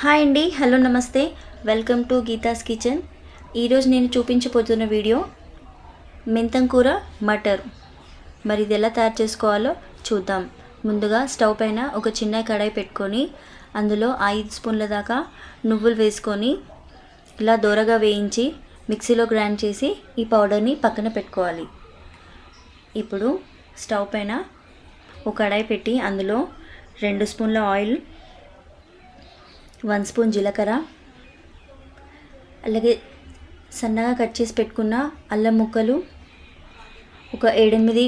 Hi అండి hello నమస్తే. Welcome to Geetha's kitchen. ఈరోజు నేను చూపించబోతున్న వీడియో మెంతం కూర మటర్. మరి ఇది ఎలా తయారు చేసుకోవాలో చూద్దాం. ముందుగా స్టవ్ పైన ఒక చిన్న కడాయి పెట్టుకొని అందులో ఐదు స్పూన్ల దాకా నువ్వులు వేసుకొని ఇలా దూరగా వేయించి మిక్సీలో గ్రైండ్ చేసి ఈ పౌడర్ని పక్కన పెట్టుకోవాలి. ఇప్పుడు స్టవ్ పైన ఒక కడాయి పెట్టి అందులో రెండు స్పూన్ల ఆయిల్ వన్ స్పూన్ జీలకర్ర అలాగే సన్నగా కట్ చేసి పెట్టుకున్న అల్లం ముక్కలు ఒక ఏడెనిమిది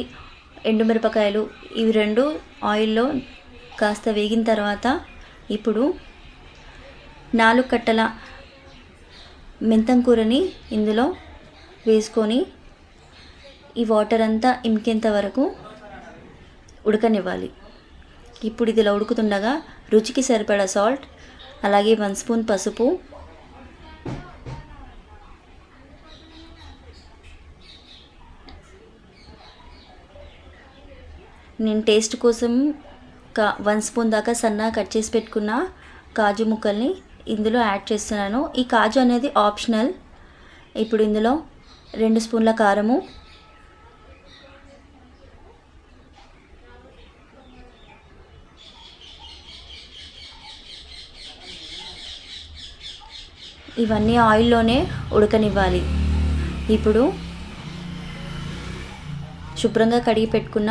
ఎండుమిరపకాయలు. ఇవి రెండు ఆయిల్లో కాస్త వేగిన తర్వాత ఇప్పుడు నాలుగు కట్టల మెంతం కూరని ఇందులో వేసుకొని ఈ వాటర్ అంతా ఇంకేంత వరకు ఉడకనివ్వాలి. ఇప్పుడు ఇది ఇలా ఉడుకుతుండగా రుచికి సరిపడా సాల్ట్ అలాగే వన్ స్పూన్ పసుపు. నేను టేస్ట్ కోసం కా వన్ స్పూన్ దాకా సన్నా కట్ చేసి పెట్టుకున్న కాజు ముక్కల్ని ఇందులో యాడ్ చేస్తున్నాను. ఈ కాజు అనేది ఆప్షనల్. ఇప్పుడు ఇందులో రెండు స్పూన్ల కారము ఇవన్నీ ఆయిల్లోనే ఉడకనివ్వాలి. ఇప్పుడు శుభ్రంగా కడిగి పెట్టుకున్న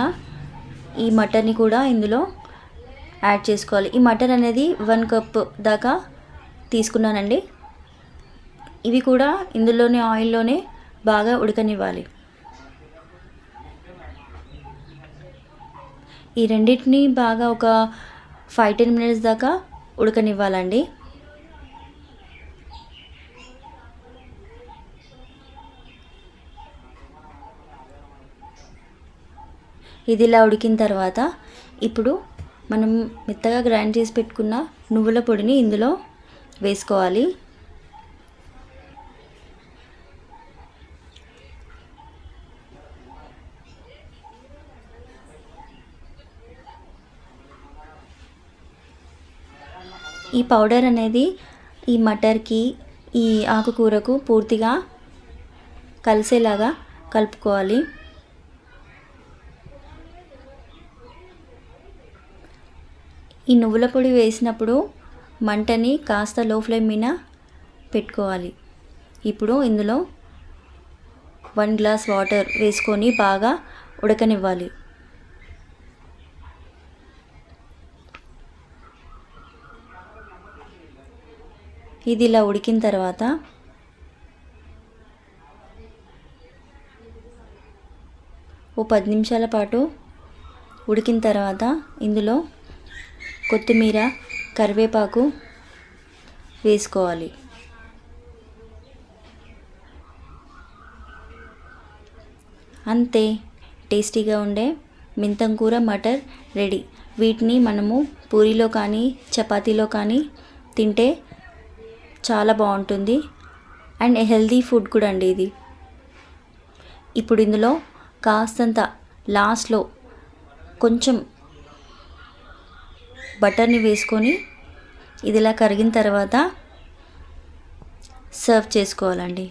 ఈ మటన్ని కూడా ఇందులో యాడ్ చేసుకోవాలి. ఈ మటన్ అనేది వన్ కప్ దాకా తీసుకున్నానండి. ఇవి కూడా ఇందులోనే ఆయిల్లోనే బాగా ఉడకనివ్వాలి. ఈ రెండింటిని బాగా ఒక ఫైవ్ టెన్ మినిట్స్ దాకా ఉడకనివ్వాలండి. ఇది ఇలా ఉడికిన తర్వాత ఇప్పుడు మనం మెత్తగా గ్రైండ్ చేసి పెట్టుకున్న నువ్వుల పొడిని ఇందులో వేసుకోవాలి. ఈ పౌడర్ అనేది ఈ మటర్కి ఈ ఆకుకూరకు పూర్తిగా కలిసేలాగా కలుపుకోవాలి. ఈ నువ్వుల పొడి వేసినప్పుడు మంటని కాస్త లో ఫ్లేమ్ మీద పెట్టుకోవాలి. ఇప్పుడు ఇందులో వన్ గ్లాస్ వాటర్ వేసుకొని బాగా ఉడకనివ్వాలి. ఇది ఇలా ఉడికిన తర్వాత ఓ పది నిమిషాల పాటు ఉడికిన తర్వాత ఇందులో కొత్తిమీర కరివేపాకు వేసుకోవాలి. అంతే టేస్టీగా ఉండే మెంతం కూర మటర్ రెడీ. వీటిని మనము పూరిలో కానీ చపాతీలో కానీ తింటే చాలా బాగుంటుంది. అండ్ హెల్దీ ఫుడ్ కూడా అండి ఇది. ఇప్పుడు ఇందులో కాస్తంత లాస్ట్లో కొంచెం బటర్ని వేసుకొని ఇది ఇలా కరిగిన తర్వాత సర్వ్ చేసుకోవాలండి.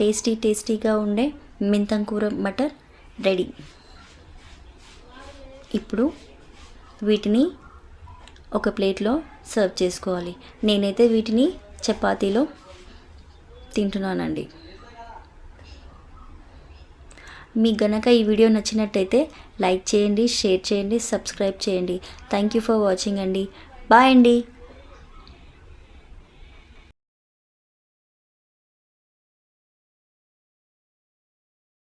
టేస్టీ టేస్టీగా ఉండే మెంతం కూర మటర్ రెడీ. ఇప్పుడు వీటిని ఒక ప్లేట్లో సర్వ్ చేసుకోవాలి. నేనైతే వీటిని చపాతీలో తింటున్నానండి. మీకు గనక ఈ వీడియో నచ్చినట్టయితే లైక్ చేయండి షేర్ చేయండి సబ్స్క్రైబ్ చేయండి. థ్యాంక్ యూ ఫర్ వాచింగ్ అండి. బాయ్ అండి.